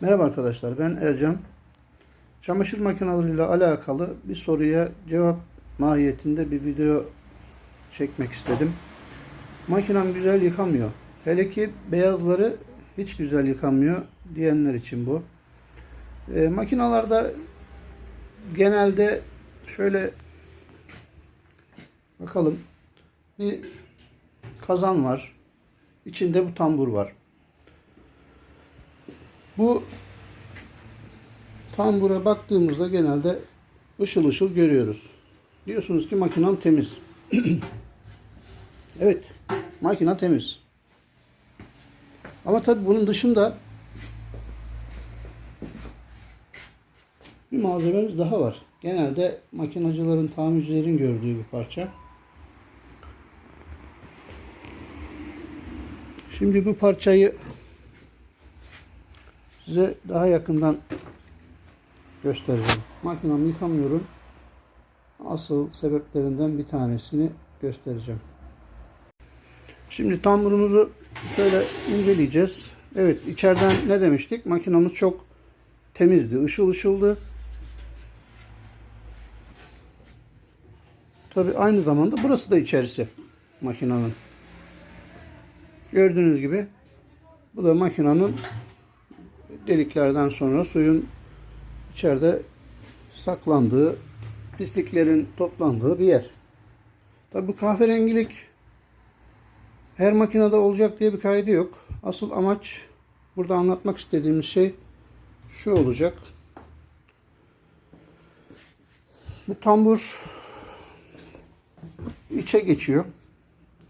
Merhaba arkadaşlar ben Ercan. Çamaşır makineleriyle alakalı bir soruya cevap mahiyetinde bir video çekmek istedim. Makinem güzel yıkamıyor. Hele ki beyazları hiç güzel yıkamıyor diyenler için bu. E, makinalarda genelde şöyle bakalım bir kazan var. İçinde bu tambur var. Bu tambura baktığımızda genelde ışıl ışıl görüyoruz. Diyorsunuz ki makinem temiz. evet, makina temiz. Ama tabii bunun dışında bir malzememiz daha var. Genelde makinacıların, tamircilerin gördüğü bir parça. Şimdi bu parçayı size daha yakından göstereceğim. Makinamı yıkamıyorum. Asıl sebeplerinden bir tanesini göstereceğim. Şimdi tamburumuzu şöyle inceleyeceğiz. Evet içeriden ne demiştik? Makinamız çok temizdi, ışıl ışıldı. Tabi aynı zamanda burası da içerisi makinanın. Gördüğünüz gibi bu da makinanın deliklerden sonra suyun içeride saklandığı, pisliklerin toplandığı bir yer. Tabi bu kahverengilik her makinede olacak diye bir kaydı yok. Asıl amaç burada anlatmak istediğimiz şey şu olacak. Bu tambur içe geçiyor.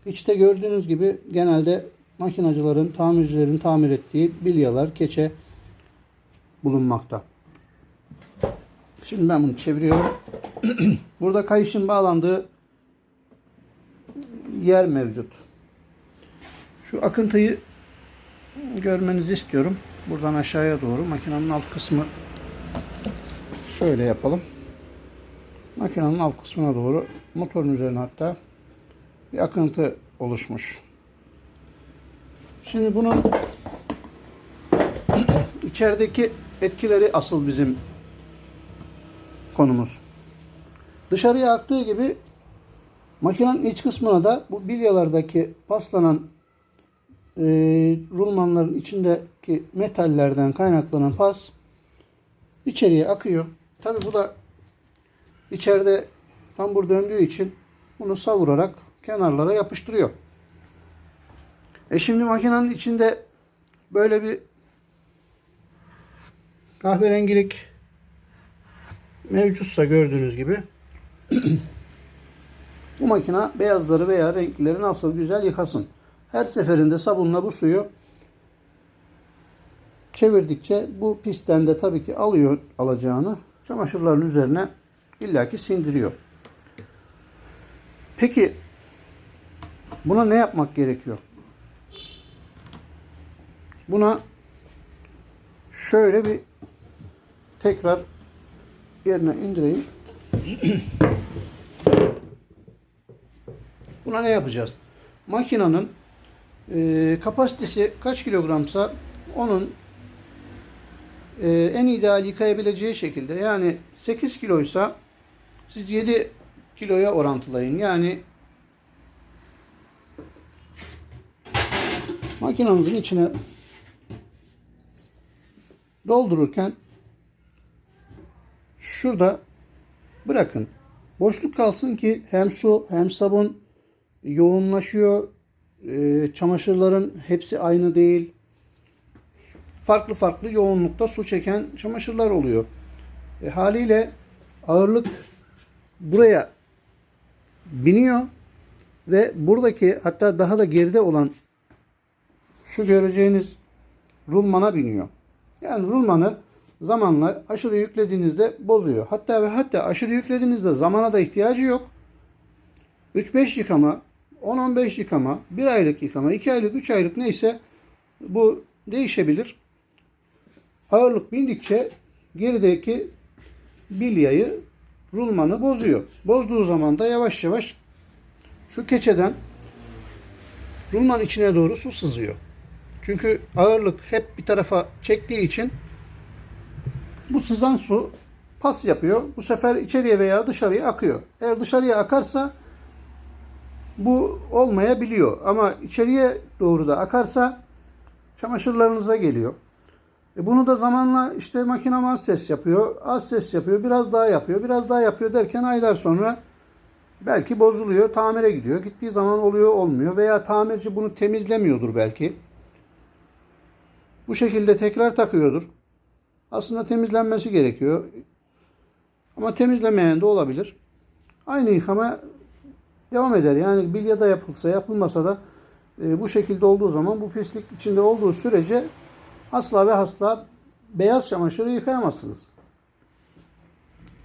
İçte gördüğünüz gibi genelde makinacıların, tamircilerin tamir ettiği bilyalar, keçe bulunmakta. Şimdi ben bunu çeviriyorum. Burada kayışın bağlandığı yer mevcut. Şu akıntıyı görmenizi istiyorum. Buradan aşağıya doğru makinenin alt kısmı şöyle yapalım. Makinenin alt kısmına doğru motorun üzerine hatta bir akıntı oluşmuş. Şimdi bunun içerideki etkileri asıl bizim konumuz. Dışarıya aktığı gibi makinenin iç kısmına da bu bilyalardaki paslanan e, rulmanların içindeki metallerden kaynaklanan pas içeriye akıyor. Tabi bu da içeride tambur döndüğü için bunu savurarak kenarlara yapıştırıyor. E şimdi makinenin içinde böyle bir kahverengilik mevcutsa gördüğünüz gibi bu makina beyazları veya renkleri nasıl güzel yıkasın. Her seferinde sabunla bu suyu çevirdikçe bu pistten de tabii ki alıyor alacağını çamaşırların üzerine illaki sindiriyor. Peki buna ne yapmak gerekiyor? Buna şöyle bir tekrar yerine indireyim. Buna ne yapacağız? Makinenin e, kapasitesi kaç kilogramsa onun e, en ideal yıkayabileceği şekilde yani 8 kiloysa siz 7 kiloya orantılayın. Yani makinenizin içine doldururken şurada bırakın. Boşluk kalsın ki hem su hem sabun yoğunlaşıyor. Ee, çamaşırların hepsi aynı değil. Farklı farklı yoğunlukta su çeken çamaşırlar oluyor. E, haliyle ağırlık buraya biniyor ve buradaki hatta daha da geride olan şu göreceğiniz rulmana biniyor. Yani rulmanı zamanla aşırı yüklediğinizde bozuyor. Hatta ve hatta aşırı yüklediğinizde zamana da ihtiyacı yok. 3-5 yıkama, 10-15 yıkama, 1 aylık yıkama, 2 aylık, 3 aylık neyse bu değişebilir. Ağırlık bindikçe gerideki bilyayı, rulmanı bozuyor. Bozduğu zaman da yavaş yavaş şu keçeden rulman içine doğru su sızıyor. Çünkü ağırlık hep bir tarafa çektiği için Bu sızan su pas yapıyor. Bu sefer içeriye veya dışarıya akıyor. Eğer dışarıya akarsa bu olmayabiliyor. Ama içeriye doğru da akarsa çamaşırlarınıza geliyor. E bunu da zamanla işte makinem az ses yapıyor, az ses yapıyor, biraz daha yapıyor, biraz daha yapıyor derken aylar sonra belki bozuluyor, tamire gidiyor. Gittiği zaman oluyor, olmuyor veya tamirci bunu temizlemiyordur belki. Bu şekilde tekrar takıyordur. Aslında temizlenmesi gerekiyor. Ama temizlemeyen de olabilir. Aynı yıkama devam eder. Yani bilyada yapılsa yapılmasa da e, bu şekilde olduğu zaman bu pislik içinde olduğu sürece asla ve asla beyaz çamaşırı yıkayamazsınız.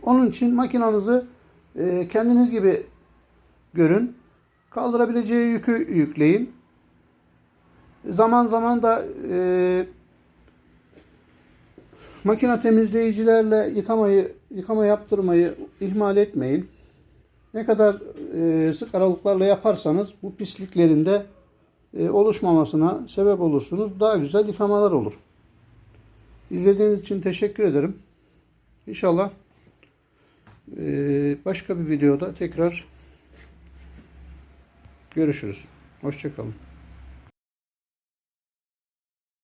Onun için makinanızı e, kendiniz gibi görün. Kaldırabileceği yükü yükleyin. Zaman zaman da e, makine temizleyicilerle yıkamayı, yıkama yaptırmayı ihmal etmeyin. Ne kadar e, sık aralıklarla yaparsanız bu pisliklerin de e, oluşmamasına sebep olursunuz. Daha güzel yıkamalar olur. İzlediğiniz için teşekkür ederim. İnşallah e, başka bir videoda tekrar görüşürüz. Hoşçakalın.